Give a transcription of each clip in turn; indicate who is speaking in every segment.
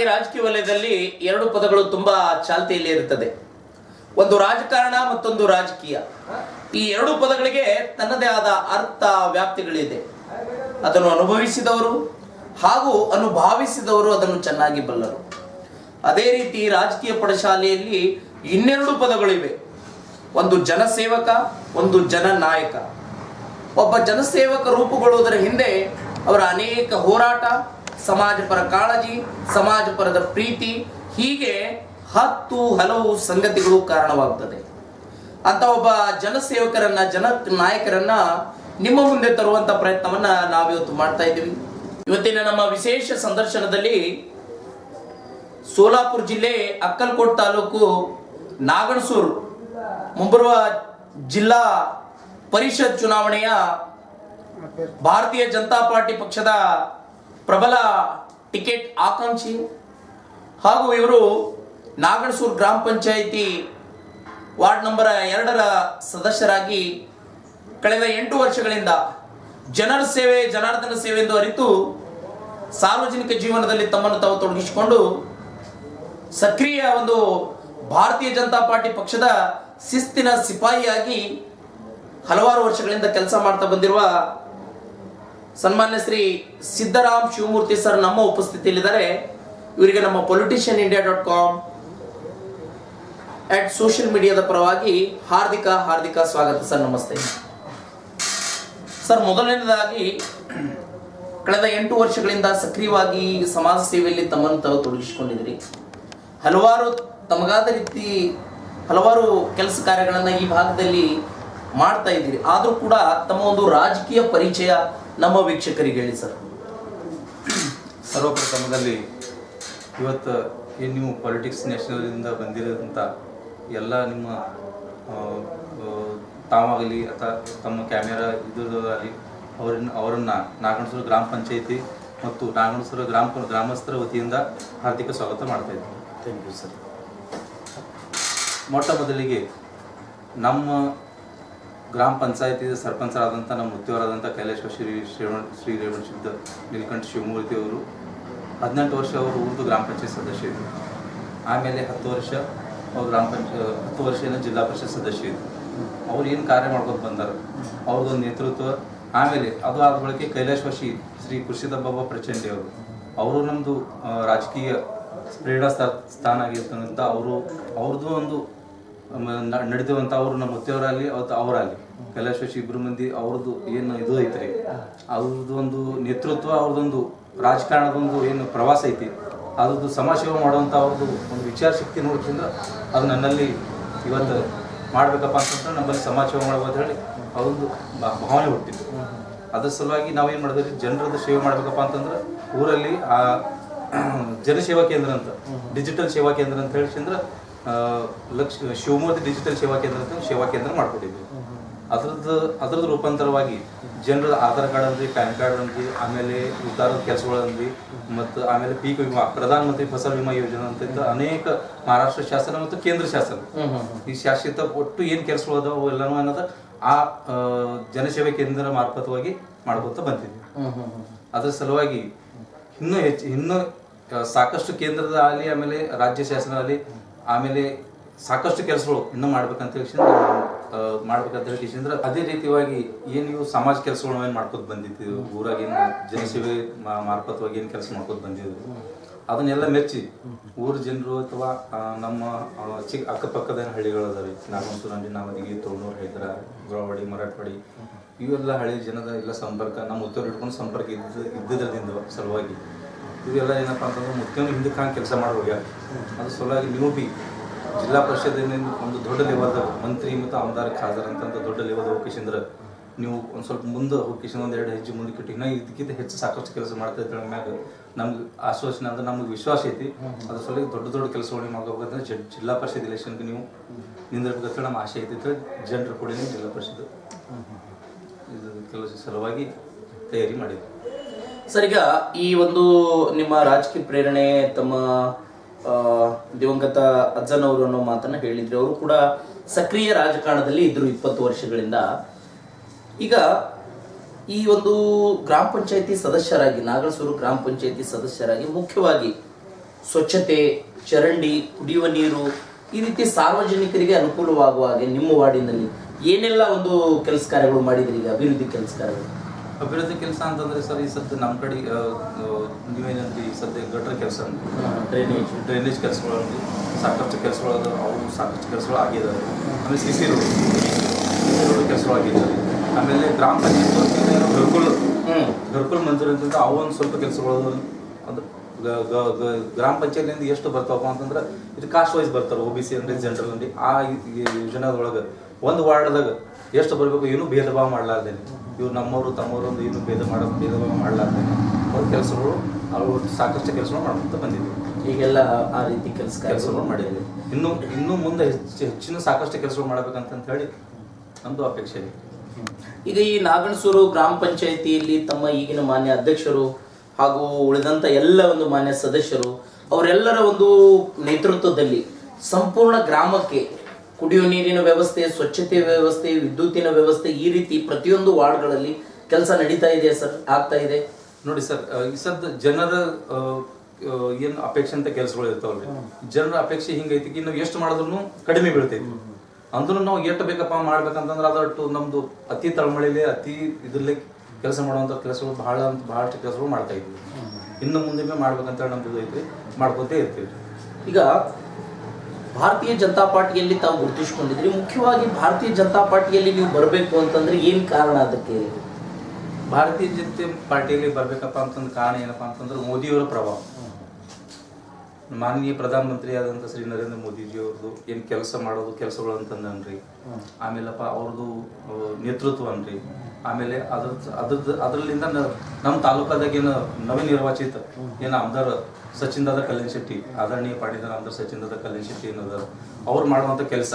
Speaker 1: ಸಾಮಾನ್ಯವಾಗಿ ರಾಜಕೀಯ ವಲಯದಲ್ಲಿ ಎರಡು ಪದಗಳು ತುಂಬಾ ಚಾಲ್ತಿಯಲ್ಲಿ ಇರುತ್ತದೆ. ಒಂದು ರಾಜಕಾರಣ, ಮತ್ತೊಂದು ರಾಜಕೀಯ. ಈ ಎರಡು ಪದಗಳಿಗೆ ತನ್ನದೇ ಆದ ಅರ್ಥ ವ್ಯಾಪ್ತಿಗಳಿದೆ. ಅದನ್ನು ಅನುಭವಿಸಿದವರು ಹಾಗೂ ಅನುಭಾವಿಸಿದವರು ಅದನ್ನು ಚೆನ್ನಾಗಿ ಬಲ್ಲರು. ಅದೇ ರೀತಿ ರಾಜಕೀಯ ಪಡಶಾಲೆಯಲ್ಲಿ ಇನ್ನೆರಡು ಪದಗಳಿವೆ. ಒಂದು ಜನಸೇವಕ, ಒಂದು ಜನನಾಯಕ. ಒಬ್ಬ ಜನಸೇವಕ ರೂಪುಗೊಳ್ಳುವುದರ ಹಿಂದೆ ಅವರ ಅನೇಕ ಹೋರಾಟ ಸಮಾಜ ಪರ ಕಾಳಜಿ, ಸಮಾಜ ಪರದ ಪ್ರೀತಿ, ಹೀಗೆ ಹತ್ತು ಹಲವು ಸಂಗತಿಗಳು ಕಾರಣವಾಗುತ್ತದೆ. ಅಂತ ಒಬ್ಬ ಜನಸೇವಕರನ್ನ, ಜನ ನಾಯಕರನ್ನ ನಿಮ್ಮ ಮುಂದೆ ತರುವಂತ ಪ್ರಯತ್ನವನ್ನ ನಾವಿವತ್ತು ಮಾಡ್ತಾ ಇದ್ದೀವಿ. ಇವತ್ತಿನ ನಮ್ಮ ವಿಶೇಷ ಸಂದರ್ಶನದಲ್ಲಿ ಸೋಲಾಪುರ ಜಿಲ್ಲೆ ಅಕ್ಕಲ್ಕೋಟ್ ತಾಲೂಕು ನಾಗಣಸೂರು, ಮುಂಬರುವ ಜಿಲ್ಲಾ ಪರಿಷತ್ ಚುನಾವಣೆಯ ಭಾರತೀಯ ಜನತಾ ಪಾರ್ಟಿ ಪಕ್ಷದ ಪ್ರಬಲ ಟಿಕೆಟ್ ಆಕಾಂಕ್ಷಿ. ಹಾಗೂ ಇವರು ನಾಗಣಸೂರು ಗ್ರಾಮ ಪಂಚಾಯಿತಿ ವಾರ್ಡ್ ನಂಬರ್ ಎರಡರ ಸದಸ್ಯರಾಗಿ ಕಳೆದ ಎಂಟು ವರ್ಷಗಳಿಂದ ಜನರ ಸೇವೆ, ಜನಾರ್ದನ ಸೇವೆ ಎಂದು ಅರಿತು ಸಾರ್ವಜನಿಕ ಜೀವನದಲ್ಲಿ ತಮ್ಮನ್ನು ತಾವು ತೊಡಗಿಸಿಕೊಂಡು ಸಕ್ರಿಯ ಒಂದು ಭಾರತೀಯ ಜನತಾ ಪಾರ್ಟಿ ಪಕ್ಷದ ಶಿಸ್ತಿನ ಸಿಪಾಯಿಯಾಗಿ ಹಲವಾರು ವರ್ಷಗಳಿಂದ ಕೆಲಸ ಮಾಡ್ತಾ ಬಂದಿರುವ ಸನ್ಮಾನ್ಯ ಶ್ರೀ ಸಿದ್ದರಾಮ್ ಶಿವಮೂರ್ತಿ ಸರ್ ನಮ್ಮ ಉಪಸ್ಥಿತಿಯಲ್ಲಿದ್ದಾರೆ. ಇವರಿಗೆ ನಮ್ಮ politician India dot com at social ಮೀಡಿಯಾದ ಪರವಾಗಿ ಹಾರ್ದಿಕ ಹಾರ್ದಿಕ ಸ್ವಾಗತ ಸರ್, ನಮಸ್ತೆ. ಸರ್ ಮೊದಲನೇದಾಗಿ ಕಳೆದ ಎಂಟು ವರ್ಷಗಳಿಂದ ಸಕ್ರಿಯವಾಗಿ ಸಮಾಜ ಸೇವೆಯಲ್ಲಿ ತಮ್ಮನ್ನು ತಾವು ತೊಡಗಿಸಿಕೊಂಡಿದ್ದೀರಿ. ಹಲವಾರು ತಮಗಾದ ರೀತಿ ಹಲವಾರು ಕೆಲಸ ಕಾರ್ಯಗಳನ್ನು ಈ ಭಾಗದಲ್ಲಿ ಮಾಡ್ತಾ ಇದ್ದೀರಿ. ಆದರೂ ಕೂಡ ತಮ್ಮ ಒಂದು ರಾಜಕೀಯ ಪರಿಚಯ ನಮ್ಮ ವೀಕ್ಷಕರಿಗೆ ಹೇಳಿ ಸರ್.
Speaker 2: ಸರ್ವಪ್ರಥಮದಲ್ಲಿ ಇವತ್ತು ಏನು ನೀವು ಪೊಲಿಟಿಕ್ಸ್ ನ್ಯಾಷನಲಿಂದ ಬಂದಿರೋದಂಥ ಎಲ್ಲ ನಿಮ್ಮ ತಾವಾಗಲಿ ಅಥವಾ ತಮ್ಮ ಕ್ಯಾಮೆರಾ ಇದ್ದಾಗಲಿ ಅವರನ್ನ ಅವರನ್ನು ನಾಗಣಸೂರು ಗ್ರಾಮ ಪಂಚಾಯಿತಿ ಮತ್ತು ನಾಗಣಸೂರು ಗ್ರಾಮ ಗ್ರಾಮಸ್ಥರ ವತಿಯಿಂದ ಹಾರ್ದಿಕ ಸ್ವಾಗತ ಮಾಡ್ತಾ ಇದ್ದೀನಿ.
Speaker 1: ಥ್ಯಾಂಕ್ ಯು ಸರ್
Speaker 2: ಮೊಟ್ಟ ಮೊದಲಿಗೆ ನಮ್ಮ ಗ್ರಾಮ ಪಂಚಾಯತಿ ಸರ್ಪಂಚರಾದಂಥ ನಮ್ಮ ಮುತ್ತಿಯವರಾದಂಥ ಕೈಲೇಶ್ವರ ಶ್ರೀ ಶ್ರೀವಣ ಶ್ರೀ ರೇವಣ ಶುದ್ಧ ನೀಲಕಂಠ ಶಿವಮೂರ್ತಿ ಅವರು ಹದಿನೆಂಟು ವರ್ಷ ಅವರು ಉರ್ದು ಗ್ರಾಮ ಪಂಚಾಯತ್ ಸದಸ್ಯ ಇದ್ದರು ಆಮೇಲೆ ಹತ್ತು ವರ್ಷ ಅವ್ರು ಗ್ರಾಮ ಪಂಚ, ಹತ್ತು ವರ್ಷ ಏನೋ ಜಿಲ್ಲಾ ಪರಿಷತ್ ಸದಸ್ಯ ಇದ್ದರು ಅವ್ರು ಏನು ಕಾರ್ಯ ಮಾಡ್ಕೊಂಡು ಬಂದರು? ಅವ್ರದ್ದೊಂದು ನೇತೃತ್ವ, ಆಮೇಲೆ ಅದು ಆದ ಬಳಿಕ ಕೈಲಾಶ್ವಾಸಿ ಶ್ರೀ ಕುರ್ಷಿದ ಬಾಬಾ ಪ್ರಚಂಡಿ ಅವರು. ಅವರು ನಮ್ಮದು ರಾಜಕೀಯ ಸ್ಥಾ- ಸ್ಥಾನ ಆಗಿರ್ತಕ್ಕಂಥ ಅವರು, ಅವ್ರದ್ದು ಒಂದು ನಡೆದಿರುವಂಥ ಅವರು ನಮ್ಮ ಮುತ್ತೆಯವರಲ್ಲಿ ಅವತ್ತು ಅವರಲ್ಲಿ ಕೈಲಾಶ್ವಾಸಿ ಇಬ್ರು ಮಂದಿ ಅವ್ರದ್ದು ಏನು ಇದು ಐತ್ರಿ. ಅವ್ರದ್ದು ಒಂದು ನೇತೃತ್ವ, ಅವ್ರದ್ದೊಂದು ರಾಜಕಾರಣದೊಂದು ಏನು ಪ್ರವಾಸ ಐತಿ. ಅದ್ರದ್ದು ಸಮಾಜ ಸೇವೆ ಮಾಡುವಂಥ ಅವ್ರದ್ದು ಒಂದು ವಿಚಾರ ಶಕ್ತಿ ನೋಡ್ಕೊಂಡು ಅದು ನನ್ನಲ್ಲಿ ಇವತ್ತು ಮಾಡ್ಬೇಕಪ್ಪ ಅಂತಂದ್ರೆ ನಮ್ಮಲ್ಲಿ ಸಮಾಜ ಸೇವೆ ಮಾಡ್ಬೋದು ಅಂತ ಹೇಳಿ ಅವ್ರದ್ದು ಭಾವನೆ ಹುಟ್ಟಿತ್ತು ಅದ್ರ ಸಲುವಾಗಿ ನಾವೇನು ಮಾಡಿದ್ರಿ ಜನರದ್ದು ಸೇವೆ ಮಾಡ್ಬೇಕಪ್ಪ ಅಂತಂದ್ರೆ ಊರಲ್ಲಿ ಆ ಜನಸೇವಾ ಕೇಂದ್ರ ಅಂತ, ಡಿಜಿಟಲ್ ಸೇವಾ ಕೇಂದ್ರ ಅಂತ ಹೇಳಿಸಿಂದ್ರೆ ಲಕ್ಷ, ಶಿವಮೂರ್ತಿ ಡಿಜಿಟಲ್ ಸೇವಾ ಕೇಂದ್ರ ಅಂತ ಸೇವಾ ಕೇಂದ್ರ ಮಾಡ್ಕೊಟ್ಟಿದ್ವಿ. ಅದ್ರದ್ದು ಅದ್ರದ್ದು ರೂಪಾಂತರವಾಗಿ ಜನರ ಆಧಾರ್ ಕಾರ್ಡ್ ಅಂದ್ರಿ ಪ್ಯಾನ್ ಕಾರ್ಡ್ ಅಂದ್ರಿ ಆಮೇಲೆ ಉದ್ದಾರದ ಕೆಲಸಗಳು ಅಂದ್ರಿ ಮತ್ತು ಆಮೇಲೆ ಪೀಕ್ ವಿಮಾ, ಪ್ರಧಾನ ಮಂತ್ರಿ ಫಸಲ್ ವಿಮಾ ಯೋಜನೆ ಅಂತ ಅನೇಕ ಮಹಾರಾಷ್ಟ್ರ ಶಾಸನ ಮತ್ತು ಕೇಂದ್ರ ಶಾಸನ. ಈ ಶಾಸಿತ ಒಟ್ಟು ಏನು ಕೆಲಸಗಳು ಅದಾವ ಎಲ್ಲನೂ ಅನ್ನೋದು ಆ ಜನ ಜನಸೇವೆ ಕೇಂದ್ರ ಮಾರ್ಫತವಾಗಿ ಮಾಡ್ಕೊತ ಬಂದಿದ್ವಿ. ಅದರ ಸಲುವಾಗಿ ಇನ್ನೂ ಹೆಚ್ಚು, ಇನ್ನೂ ಸಾಕಷ್ಟು ಕೇಂದ್ರದ ಆಗಲಿ, ಆಮೇಲೆ ರಾಜ್ಯ ಶಾಸನ ಆಗಲಿ ಆಮೇಲೆ ಸಾಕಷ್ಟು ಕೆಲಸಗಳು ಇನ್ನೂ ಮಾಡ್ಬೇಕಂತ ಹೇಳಿ ಮಾಡ್ಬೇಕಂತ ಹೇಳಿ ಅಂದ್ರೆ ಅದೇ ರೀತಿಯಾಗಿ ಏನು ನೀವು ಸಮಾಜ ಕೆಲಸಗಳನ್ನ ಏನು ಮಾಡ್ಕೊತ ಬಂದಿದ್ದೀವಿ ಊರಾಗ ಜನಸೇವೆ ಮಾ- ಮಾರ್ಫತವಾಗಿ ಏನು ಕೆಲಸ ಮಾಡ್ಕೊತ ಬಂದಿದ್ರು ಅದನ್ನೆಲ್ಲ ಮೆಚ್ಚಿ, ಊರ ಜನರು ಅಥವಾ ನಮ್ಮ ಚಿಕ್ಕ ಅಕ್ಕಪಕ್ಕದ ಹಳ್ಳಿಗಳು ಅದಾವೆ ನಾಗಮಸೂರು ಅಂಡಿ ನಾಮದಿಗೆ ತೋಣೂರು ಹೈದ್ರ ಗುರವಾಡಿ ಮರಾಠವಾಡಿ, ಇವೆಲ್ಲ ಹಳ್ಳಿ ಜನದ ಎಲ್ಲ ಸಂಪರ್ಕ, ನಮ್ಮ ಉತ್ತರ ಹಿಡ್ಕೊಂಡು ಸಂಪರ್ಕ ಇದ್ದ, ಇದ್ದಿದ್ರದಿಂದ ಸಲುವಾಗಿ. ಇವೆಲ್ಲ ಏನಪ್ಪ ಅಂತಂದ್ರೆ ಮುಖ್ಯವಾಗಿ ಹಿಂದಕ್ಕೆ ಹಂಗೆ ಕೆಲಸ ಮಾಡುವಾಗ ಅದು ಸಲುವಾಗಿ ನೀವು ಬಿ ಜಿಲ್ಲಾ ಪರಿಷತ್ತಿನ ಒಂದು ದೊಡ್ಡ ಲೆವೆಲ್ದ ಮಂತ್ರಿ ಮತ್ತು ಆಮದಾರ ಖಾದರ್ ಅಂತ ದೊಡ್ಡ ಲೆವೆಲ್ ಹೋಗಿಸಿಂದ್ರೆ ನೀವು ಒಂದು ಸ್ವಲ್ಪ ಮುಂದೆ ಹೋಗಿಸಿಂದ ಒಂದು ಎರಡು ಹೆಜ್ಜೆ ಮುಂದೆ ಇಟ್ಟು ಇನ್ನೂ ಇದಕ್ಕಿಂತ ಹೆಚ್ಚು ಸಾಕಷ್ಟು ಕೆಲಸ ಮಾಡ್ತಾ ಇದ್ರೆ ಮ್ಯಾಗ. ನಮ್ಗೆ ಆಶ್ವಾಸನೆ ಅಂದ್ರೆ ನಮ್ಗೆ ವಿಶ್ವಾಸ ಐತಿ. ಅದ್ರ ಸಲುವಾಗಿ ದೊಡ್ಡ ದೊಡ್ಡ ಕೆಲಸಗಳು ಮಾಡ್ಕೋಬೇಕಂದ್ರೆ ಜಡ್ ಜಿಲ್ಲಾ ಪರಿಷತ್ ಇಲೆಕ್ಷನ್ಗೆ ನೀವು ನಿಂದಿರ್ಬೇಕಂತ ನಮ್ಮ ಆಸೆ ಐತಿ ಜನರು ಕೂಡ ಜಿಲ್ಲಾ ಪರಿಷತ್ ಇದು ಕೆಲಸ ಸಲುವಾಗಿ ತಯಾರಿ ಮಾಡಿದ್ವಿ
Speaker 1: ಸರ್ ಈ ಒಂದು ನಿಮ್ಮ ರಾಜಕೀಯ ಪ್ರೇರಣೆ, ತಮ್ಮ ದಿವಂಗತ ಅಜ್ಜನವರು ಅನ್ನೋ ಮಾತನ್ನ ಹೇಳಿದ್ರು ಅವರು ಕೂಡ ಸಕ್ರಿಯ ರಾಜಕಾರಣದಲ್ಲಿ ಇದ್ರು ಇಪ್ಪತ್ತು ವರ್ಷಗಳಿಂದ. ಈಗ ಈ ಒಂದು ಗ್ರಾಮ ಪಂಚಾಯತಿ ಸದಸ್ಯರಾಗಿ, ನಾಗಲಸೂರು ಗ್ರಾಮ ಪಂಚಾಯತಿ ಸದಸ್ಯರಾಗಿ ಮುಖ್ಯವಾಗಿ ಸ್ವಚ್ಛತೆ, ಚರಂಡಿ, ಕುಡಿಯುವ ನೀರು ಈ ರೀತಿ ಸಾರ್ವಜನಿಕರಿಗೆ ಅನುಕೂಲವಾಗುವ ಹಾಗೆ ನಿಮ್ಮ ವಾರ್ಡಿನಲ್ಲಿ ಏನೆಲ್ಲ ಒಂದು ಕೆಲಸ ಕಾರ್ಯಗಳು ಮಾಡಿದ್ರಿ, ಈಗ ಅಭಿವೃದ್ಧಿ ಕೆಲಸ ಕಾರ್ಯಗಳು?
Speaker 2: ಅಭಿವೃದ್ಧಿ ಕೆಲಸ ಅಂತಂದ್ರೆ ಸರ್ ಈ ಸದ್ಯ ನಮ್ಮ ಕಡೆ ನೀವೇನಂದ್ರಿ ಈ ಸದ್ಯ ಗಟ್ರ ಕೆಲಸ
Speaker 1: ಡ್ರೈನೇಜ್
Speaker 2: ಡ್ರೈನೇಜ್ ಕೆಲಸಗಳಲ್ಲಿ ಸಾಕಷ್ಟು ಕೆಲಸಗಳು. ಅವು ಸಾಕಷ್ಟು ಕೆಲಸಗಳು ಆಗಿದ್ದಾವೆ ಆಮೇಲೆ ಸಿ ಸಿ ರೋಡ್ ರೋಡ್ ಕೆಲಸಗಳು ಆಗಿದ್ದಾವೆ ಆಮೇಲೆ ಗ್ರಾಮ ಪಂಚಾಯತ್
Speaker 1: ಹ್ಞೂ
Speaker 2: ಗರ್ಕುಲ್ ಮಂಜೂರಿ ಅಂತಂದ್ರೆ ಅವೊಂದು ಒಂದು ಸ್ವಲ್ಪ ಕೆಲಸಗಳು ಅದು ಗ್ರಾಮ ಪಂಚಾಯತ್ನಿಂದ ಎಷ್ಟು ಬರ್ತಾವಪ್ಪ ಅಂತಂದ್ರೆ ಇದು ಕಾಸ್ಟ್ ವೈಸ್ ಬರ್ತಾರೆ ಒ ಬಿ ಸಿ ಅಂದ್ರೆ ಜನರಲ್ ಅಂದ್ರೆ ಆ ಯೋಜನೆದೊಳಗೆ ಒಂದು ವಾರ್ಡ್ದಾಗ ಎಷ್ಟು ಬರಬೇಕು ಏನು ಭೇದ ಭಾವ ಮಾಡ್ಲಾರ್ದೇನೆ. ಇವ್ರು ನಮ್ಮವರು ತಮ್ಮವರು ಒಂದು ಏನು ಭೇದ ಮಾಡೋ ಭೇದ ಮಾಡಲಾರ್ದೆ ಅವ್ರ ಕೆಲಸಗಳು ಅವರು ಸಾಕಷ್ಟು ಕೆಲಸಗಳು ಮಾಡ್ಕೊತ ಬಂದಿದ್ವಿ.
Speaker 1: ಈಗೆಲ್ಲ ಆ ರೀತಿ ಕೆಲಸ
Speaker 2: ಕೆಲಸಗಳು
Speaker 1: ಮಾಡಿದ್ವಿ.
Speaker 2: ಮಾಡಿದ್ದೀವಿ ಇನ್ನು ಇನ್ನೂ ಮುಂದೆ ಹೆಚ್ಚು ಹೆಚ್ಚಿನ ಸಾಕಷ್ಟು ಕೆಲಸಗಳು ಮಾಡ್ಬೇಕಂತ ಹೇಳಿ ನಮ್ಮದು ಅಪೇಕ್ಷೆ ಇದೆ.
Speaker 1: ಈಗ ಈ ನಾಗಣಸೂರು ಗ್ರಾಮ ಪಂಚಾಯಿತಿಯಲ್ಲಿ ತಮ್ಮ ಈಗಿನ ಮಾನ್ಯ ಅಧ್ಯಕ್ಷರು ಹಾಗೂ ಉಳಿದಂಥ ಎಲ್ಲ ಒಂದು ಮಾನ್ಯ ಸದಸ್ಯರು ಅವರೆಲ್ಲರ ಒಂದು ನೇತೃತ್ವದಲ್ಲಿ ಸಂಪೂರ್ಣ ಗ್ರಾಮಕ್ಕೆ ಕುಡಿಯುವ ನೀರಿನ ವ್ಯವಸ್ಥೆ ಸ್ವಚ್ಛತೆ ವ್ಯವಸ್ಥೆ ವಿದ್ಯುತ್ತಿನ ವ್ಯವಸ್ಥೆ ಈ ರೀತಿ ಪ್ರತಿಯೊಂದು ವಾರ್ಡ್ಗಳಲ್ಲಿ ಕೆಲಸ ನಡೀತಾ ಇದೆ ಸರ್ ಆಗ್ತಾ ಇದೆ.
Speaker 2: ನೋಡಿ ಸರ್ ಈ ಸದ್ ಜನರ ಏನು ಅಪೇಕ್ಷೆ ಅಂತ ಕೆಲಸಗಳು ಇರ್ತಾವಲ್ರಿ. ಜನರ ಅಪೇಕ್ಷೆ ಹಿಂಗೈತಿ ನಾವು ಎಷ್ಟು ಮಾಡಿದ್ರು ಕಡಿಮೆ ಬೀಳ್ತೈತಿ. ಅಂದ್ರೂ ನಾವು ಎಷ್ಟು ಬೇಕಪ್ಪ ಮಾಡ್ಬೇಕಂತಂದ್ರೆ ಅದಟ್ಟು ನಮ್ದು ಅತಿ ತಳಮಳಿಲೆ ಅತಿ ಇದರಲ್ಲಿ ಕೆಲಸ ಮಾಡುವಂಥ ಕೆಲಸಗಳು ಬಹಳ ಅಂತ ಬಹಳಷ್ಟು ಕೆಲಸಗಳು ಮಾಡ್ತಾ ಇದ್ವಿ. ಇನ್ನು ಮುಂದೆ ಮಾಡ್ಬೇಕಂತ ನಮ್ದು ಇದು ಐತ್ರಿ ಮಾಡ್ಕೊತೇ ಇರ್ತೀವಿ.
Speaker 1: ಈಗ ಭಾರತೀಯ ಜನತಾ ಪಾರ್ಟಿಯಲ್ಲಿ ತಾವು ಗುರುತಿಸ್ಕೊಂಡಿದ್ರಿ ಮುಖ್ಯವಾಗಿ ಭಾರತೀಯ ಜನತಾ ಪಾರ್ಟಿಯಲ್ಲಿ ನೀವು ಬರಬೇಕು ಅಂತಂದ್ರೆ ಏನ್ ಕಾರಣ ಅದಕ್ಕೆ?
Speaker 2: ಭಾರತೀಯ ಜನತೆ ಪಾರ್ಟಿಯಲ್ಲಿ ಬರಬೇಕಪ್ಪ ಅಂತಂದ್ರೆ ಕಾರಣ ಏನಪ್ಪಾ ಅಂತಂದ್ರೆ ಮೋದಿಯವರ ಪ್ರಭಾವ. ಮಾನ್ಯ ಪ್ರಧಾನಮಂತ್ರಿ ಆದಂತ ಶ್ರೀ ನರೇಂದ್ರ ಮೋದಿಜಿ ಅವ್ರದ್ದು ಏನ್ ಕೆಲಸ ಮಾಡೋದು ಕೆಲಸಗಳು ಅಂತಂದನ್ರಿ ಆಮೇಲಪ್ಪ ಅವ್ರದ್ದು ನೇತೃತ್ವ ಅನ್ರಿ. ಆಮೇಲೆ ಅದ್ರ ಅದ್ರದ್ದು ಅದ್ರಲ್ಲಿಂದ ನಮ್ಮ ತಾಲೂಕಾದಾಗ ಏನು ನವನಿರ್ವಾಚಿತ ಏನು ಆಮದಾರ್ ಸಚಿನ್ ದಾದ ಕಲ್ಯಾಣ್ ಶೆಟ್ಟಿ, ಆದರಣೀಯ ಪಾಟೀದಾರ ಅಂದ್ರೆ ಸಚಿನ್ ದಾದ ಕಲ್ಯಾಣ್ ಶೆಟ್ಟಿ ಅನ್ನೋದು. ಅವ್ರು ಮಾಡುವಂಥ ಕೆಲಸ.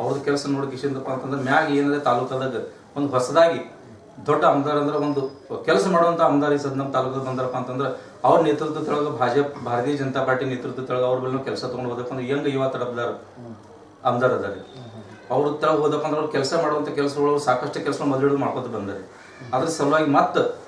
Speaker 2: ಅವ್ರದ್ದು ಕೆಲಸ ನೋಡಿ ಕಿಶನ್ದಪ್ಪ ಅಂತಂದ್ರೆ ಮ್ಯಾಗ ಏನಂದ್ರೆ ತಾಲೂಕದಾಗ ಒಂದು ಹೊಸದಾಗಿ ದೊಡ್ಡ ಅಮದಾರ ಅಂದ್ರೆ ಒಂದು ಕೆಲಸ ಮಾಡುವಂಥ ಅಮದಾರಿ ಸದ್ ನಮ್ಮ ತಾಲೂಕದಾಗ ಬಂದ್ರಪ್ಪ ಅಂತಂದ್ರೆ ಅವ್ರ ನೇತೃತ್ವದೊಳಗೆ ಭಾಜಪ ಭಾರತೀಯ ಜನತಾ ಪಾರ್ಟಿ ನೇತೃತ್ವದೊಳಗೆ ಅವ್ರ ಮೇಲೆ ಕೆಲಸ ತೊಗೊಂಡು ಹೋದಪ್ಪ ಅಂದ್ರೆ ಯಂಗ್ ಯುವ ತಡಬ್ದಾರ ಆಮದಾರ್ ಅದಾರೆ. ಅವ್ರ ತರ ಹೋದಪ್ಪ ಅಂದ್ರೆ ಅವ್ರು ಕೆಲಸ ಮಾಡುವಂಥ ಕೆಲಸಗಳು ಸಾಕಷ್ಟು ಕೆಲಸ ಮೊದಲು ಮಾಡ್ಕೊತ ಬಂದಾರೆ. ಅದ್ರ ಸಲುವಾಗಿ ಮತ್ತೆ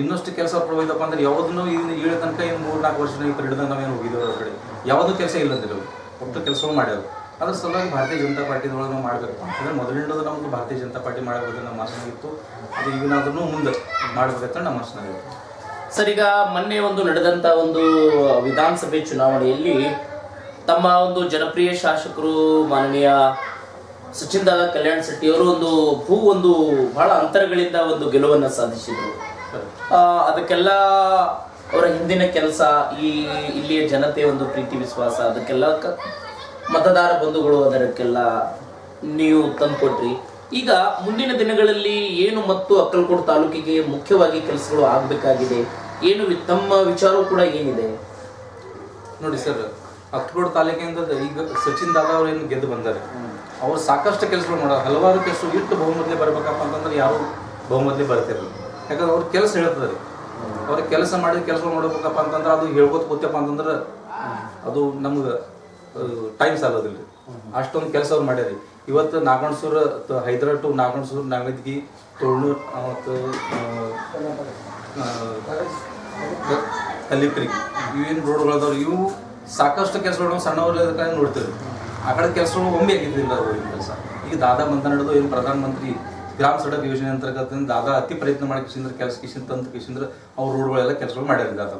Speaker 2: ಇನ್ನಷ್ಟು ಕೆಲಸ ಹೋಯ್ದಪ್ಪ ಅಂದ್ರೆ ಯಾವ್ದನ್ನು ಇನ್ನು ಈಳ ತನಕ ಏನು ಮೂರ್ ನಾಲ್ಕು ವರ್ಷ ಈ ಹಿಡಿದ ನಾವೇನು ಹೋಗಿದ್ದೇವೆ ಅವ್ರ ಕಡೆ. ಯಾವ್ದು ಕೆಲಸ ಇಲ್ಲ ಅಂದ್ರೆ ಅವ್ರು ಒಟ್ಟು ಕೆಲಸವೂ ಮಾಡ್ಯಾವ ಅದ್ರ ಸಲುವಾಗಿ ಭಾರತೀಯ ಜನತಾ ಪಾರ್ಟಿದೊಳಗೆ ನಾವು ಮಾಡ್ಬೇಕು. ಅಂದ್ರೆ ಮೊದಲಿಂದ ನಮ್ಗೆ ಭಾರತೀಯ ಜನತಾ ಪಾರ್ಟಿ ಮಾಡಬೇಕು ನಮ್ಮ ಆಸನಾಗಿತ್ತು ಅದು ಈಗಿನಾದ್ರೂ ಮುಂದೆ ಮಾಡಬೇಕಂತ ನಮ್ಮ ಆಸನಾಗಿತ್ತು
Speaker 1: ಸರ್, ಈಗ ಮೊನ್ನೆ ಒಂದು ನಡೆದಂತ ಒಂದು ವಿಧಾನಸಭೆ ಚುನಾವಣೆಯಲ್ಲಿ ತಮ್ಮ ಒಂದು ಜನಪ್ರಿಯ ಶಾಸಕರು ಮಾನನೀಯ ಸಚಿನ್ ದಾದಾ ಕಲ್ಯಾಣ್ ಶೆಟ್ಟಿ ಅವರು ಒಂದು ಭೂ ಒಂದು ಬಹಳ ಅಂತರಗಳಿಂದ ಒಂದು ಗೆಲುವನ್ನು ಸಾಧಿಸಿದರು. ಅದಕ್ಕೆಲ್ಲ ಅವರ ಹಿಂದಿನ ಕೆಲಸ, ಈ ಇಲ್ಲಿಯ ಜನತೆ ಒಂದು ಪ್ರೀತಿ ವಿಶ್ವಾಸ, ಅದಕ್ಕೆಲ್ಲ ಮತದಾರ ಬಂಧುಗಳು ಅದಕ್ಕೆಲ್ಲ ನೀವು ತಂದುಕೊಟ್ರಿ ಈಗ ಮುಂದಿನ ದಿನಗಳಲ್ಲಿ ಏನು ಮತ್ತು ಅಕ್ಕಲ್ಕೋಟ್ ತಾಲೂಕಿಗೆ ಮುಖ್ಯವಾಗಿ ಕೆಲಸಗಳು ಆಗಬೇಕಾಗಿದೆ? ಏನು ತಮ್ಮ ವಿಚಾರ ಕೂಡ ಏನಿದೆ?
Speaker 2: ನೋಡಿ ಸರ್ ಅಕ್ಕಲ್ಕೋಟ್ ತಾಲೂಕಿಂದ ಈಗ ಸಚಿನ್ ದಾದಾ ಅವರು ಏನು ಗೆದ್ದು ಬಂದಾರೆ. ಅವರು ಸಾಕಷ್ಟು ಕೆಲಸಗಳು ಮಾಡೋರು. ಹಲವಾರು ಕೆಲಸ ಇಟ್ಟು ಬಹುಮತಲೆ ಬರಬೇಕಪ್ಪ ಅಂತಂದ್ರೆ ಯಾರು ಬಹುಮತಲೆ ಬರ್ತಿರಲಿಲ್ಲ ಯಾಕಂದ್ರೆ ಅವ್ರ ಕೆಲಸ ಹೇಳ್ತದೆ ಅವ್ರ ಕೆಲಸ ಮಾಡಿ ಕೆಲಸ ಮಾಡ್ಬೇಕಪ್ಪ ಅಂತಂದ್ರೆ ಅದು ಹೇಳ್ಬೋದು ಕೂತಪ್ಪ ಅಂತಂದ್ರೆ ಅದು ನಮ್ಗೆ ಟೈಮ್ ಸಾಲೋದಿಲ್ಲ ಅಷ್ಟೊಂದು ಕೆಲಸ ಅವ್ರು ಮಾಡ್ಯಾರಿ. ಇವತ್ತು ನಾಗಣಸೂರ ಹೈದರಾಬಾದ್ ಟು ನಾಗಣಸೂರ್ ನಾಗದ್ಗಿ ತೊಳ್ನೂರ್ ಮತ್ತು ಕಲ್ಲಿಪ್ರಿ ಇವೇನು ರೋಡ್ಗಳದಾವ್ರು ಇವು ಸಾಕಷ್ಟು ಕೆಲಸಗಳು ಸಣ್ಣವ್ರ ನೋಡ್ತೇವೆ. ಆ ಕಡೆ ಕೆಲಸಗಳು ಒಮ್ಮೆ ಆಗಿದ್ದಿಲ್ಲ ಕೆಲಸ. ಈಗ ದಾದಾ ಬಂದ ನಡೆದು ಏನು ಪ್ರಧಾನಮಂತ್ರಿ ಗ್ರಾಮ ಸಡಕ್ ಯೋಜನೆ ಅಂತರ್ಗತ ದಾದಾ ಅತಿ ಪ್ರಯತ್ನ ಮಾಡಿ ಕಿಶಿಂದ್ರ ಕೆಲಸ ಕಿಶಿಂದ್ ತಂದು ಕಿಶಿಂದ್ರ ಅವ್ರ ರೋಡ್ಗಳೆಲ್ಲ ಕೆಲಸಗಳು ಮಾಡ್ಯಾರ ದಾದಾ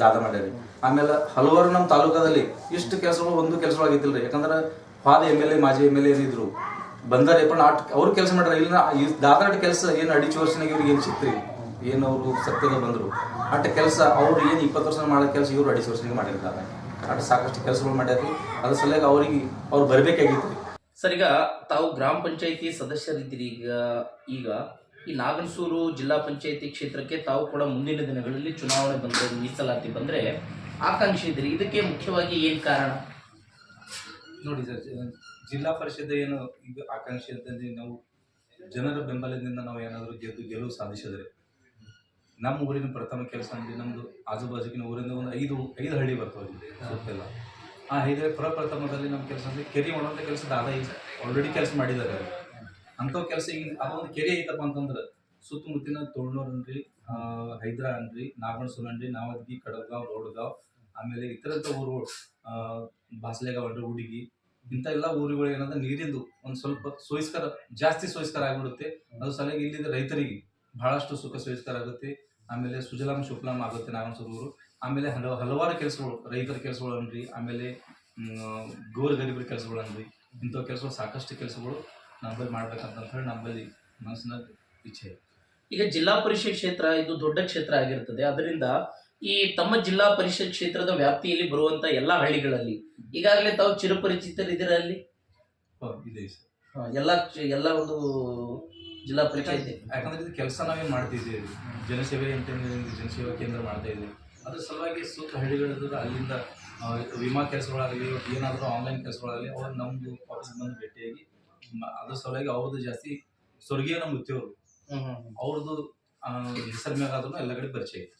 Speaker 2: ದಾದಾ ಮಾಡ್ಯಾರಿ ಆಮೇಲೆ ಹಲವಾರು ನಮ್ಮ ತಾಲೂಕದಲ್ಲಿ ಇಷ್ಟು ಕೆಲಸಗಳು ಒಂದು ಕೆಲಸಗಳು ರೀ ಯಾಕಂದ್ರೆ ಫಾದ ಎಂ ಎಲ್ ಎ ಮಾಜಿ ಎಂ ಎಲ್ ಎ ಏನಿದ್ರು ಬಂದಾರೆ ಆಟ್ ಅವ್ರು ಕೆಲಸ ಮಾಡ್ಯಾರ. ಇಲ್ಲ ಈ ದಾದಾಟ ಕೆಲಸ ಏನು ಅಡಿಚು ವರ್ಷನಾಗ ಇವ್ರಿಗೆ ಏನು ಸಿಕ್ತ್ರಿ? ಏನು ಅವರು ಸತ್ಯದ ಬಂದರು. ಅಟ್ಟ ಕೆಲಸ ಅವ್ರು ಏನು ಇಪ್ಪತ್ತು ವರ್ಷ ಮಾಡೋ ಕೆಲಸ ಇವ್ರು ಅಡಿಚು ವರ್ಷನಾಗ ಮಾಡಿರ್ತಾರೆ ಅಟ್ಟ ಸಾಕಷ್ಟು ಕೆಲಸಗಳು ಮಾಡ್ಯಾರಿ ಅದ್ರ ಸಲುವಾಗಿ ಅವ್ರಿಗೆ ಅವ್ರು ಬರಬೇಕಾಗಿತ್ತು
Speaker 1: ಸರ್ ಈಗ ತಾವು ಗ್ರಾಮ ಪಂಚಾಯಿತಿ ಸದಸ್ಯರಿದ್ದೀರಿ. ಈಗ ಈಗ ಈ ನಾಗನಸೂರು ಜಿಲ್ಲಾ ಪಂಚಾಯಿತಿ ಕ್ಷೇತ್ರಕ್ಕೆ ತಾವು ಕೂಡ ಮುಂದಿನ ದಿನಗಳಲ್ಲಿ ಚುನಾವಣೆ ಬಂದರೆ ಮೀಸಲಾತಿ ಬಂದರೆ ಆಕಾಂಕ್ಷೆ ಇದ್ದೀರಿ. ಇದಕ್ಕೆ ಮುಖ್ಯವಾಗಿ ಏನು ಕಾರಣ?
Speaker 2: ನೋಡಿ ಸರ್ ಜಿಲ್ಲಾ ಪರಿಷತ್ ಏನು ಈಗ ಆಕಾಂಕ್ಷೆ ಅಂತಂದ್ರೆ ನಾವು ಜನರ ಬೆಂಬಲದಿಂದ ನಾವು ಏನಾದರೂ ಗೆದ್ದು ಗೆಲುವು ಸಾಧಿಸಿದರೆ ನಮ್ಮ ಊರಿನ ಪ್ರಥಮ ಕೆಲಸ ಅಂದ್ರೆ ನಮ್ಮದು ಆಜುಬಾಜುಗಿನ ಊರಿಂದ ಒಂದು ಐದು ಐದು ಹಳ್ಳಿ ಬರ್ತಾವೆ. ಸುತ್ತೆಲ್ಲ. ಆ ಐದು ಪ್ರಪ್ರಥಮದಲ್ಲಿ ನಮ್ಮ ಕೆಲಸ ಅಂದರೆ ಕೆರೆ ಮಾಡುವಂಥ ಕೆಲಸ ದಾದ ಈಗ ಆಲ್ರೆಡಿ ಕೆಲಸ ಮಾಡಿದ್ದಾರೆ ಅವರು. ಅಂಥ ಕೆಲಸ ಈಗ ಅದೊಂದು ಕೆರೆ ಐತಪ್ಪ ಅಂತಂದ್ರೆ ಸುತ್ತಮುತ್ತಿನ ತೋಳ್ನೂರ್ ಅನ್ರಿ ಹೈದ್ರಾ ಅನ್ರಿ, ನಾಗಣಸೂಲ್ ಅನ್ರಿ, ನಾವದ್ಗಿ ಕಡಗಾವ್ ರೋಡ್ಗಾವ್, ಆಮೇಲೆ ಇತರಂಥ ಊರು ಬಾಸಲೆಗಾವ್ ಅನ್ರಿ ಹುಡುಗಿ. ಇಂಥ ಎಲ್ಲ ಊರುಗಳು ಏನಂದ್ರೆ ನೀರಿಂದು ಒಂದು ಸ್ವಲ್ಪ ಸೋಯಿಸ್ಕರ, ಜಾಸ್ತಿ ಸೋಯಿಸ್ಕರ ಆಗಿಬಿಡುತ್ತೆ. ಅದು ಸಲುವಾಗಿ ಇಲ್ಲಿದ್ದ ರೈತರಿಗೆ ಬಹಳಷ್ಟು ಸುಖ ಸೋಯಿಸ್ಕರ ಆಗುತ್ತೆ. ಆಮೇಲೆ ಸುಜಲಾಂ ಶುಕ್ಲಾಮ್ ಆಗುತ್ತೆ ನಾಗಣಸೂರ್ ಊರು. ಆಮೇಲೆ ಹಲವು ಹಲವಾರು ಕೆಲಸಗಳು ರೈತರ ಕೆಲಸಗಳು ಅನ್ರಿ ಆಮೇಲೆ ಗೋರ್ ಗರೀಬರ ಕೆಲಸಗಳು ಅನ್ರಿ. ಇಂಥ ಕೆಲಸಗಳು ಸಾಕಷ್ಟು ಕೆಲಸಗಳು ನಂಬಲ್ಲಿ ಮಾಡ್ಬೇಕಂತ ಹೇಳಿ ನಮ್ಮಲ್ಲಿ ಮನಸ್ಸಿನ ಇಚ್ಛೆ. ಇದೆ.
Speaker 1: ಈಗ ಜಿಲ್ಲಾ ಪರಿಷತ್ ಕ್ಷೇತ್ರ ಇದು ದೊಡ್ಡ ಕ್ಷೇತ್ರ ಆಗಿರ್ತದೆ. ಅದರಿಂದ ಈ ತಮ್ಮ ಜಿಲ್ಲಾ ಪರಿಷತ್ ಕ್ಷೇತ್ರದ ವ್ಯಾಪ್ತಿಯಲ್ಲಿ ಬರುವಂತ ಎಲ್ಲಾ ಹಳ್ಳಿಗಳಲ್ಲಿ ಈಗಾಗಲೇ ತಾವು ಚಿರಪರಿಚಿತರಿದ್ದೀರಾ ಅಲ್ಲಿ?
Speaker 2: ಇದೆ ಸರ್.
Speaker 1: ಎಲ್ಲ ಎಲ್ಲ ಒಂದು ಜಿಲ್ಲಾ ಪರಿಷತ್
Speaker 2: ಯಾಕಂದ್ರೆ ಇದು ಕೆಲಸ ನಾವೇ ಮಾಡ್ತಿದ್ದೀವಿ. ಜನಸೇವೆ ಅಂತ ಜನಸೇವಾ ಕೇಂದ್ರ ಮಾಡ್ತಾ ಇದ್ದೀವಿ. ಅದ್ರ ಸಲುವಾಗಿ ಸುತ್ತ ಹಳ್ಳಿಗಳಿದ್ರೆ ಅಲ್ಲಿಂದ ವಿಮಾ ಕೆಲಸಗಳಾಗಲಿ ಏನಾದರೂ ಆನ್ಲೈನ್ ಕೆಲಸಗಳಾಗಲಿ ಅವ್ರು ನಮ್ದು ಆಫೀಸ್ ಬಂದು ಭೇಟಿಯಾಗಿ ಅದ್ರ ಸಲುವಾಗಿ ಅವ್ರದ್ದು ಜಾಸ್ತಿ ಸ್ವರ್ಗೀಯ ನಮ್ಮ ಮುತ್ತಿಯವರು ಅವ್ರದ್ದು ಹೆಸರು ಮೇಲಾದ್ರೂ ಎಲ್ಲ ಕಡೆ ಪರಿಚಯ ಐತೆ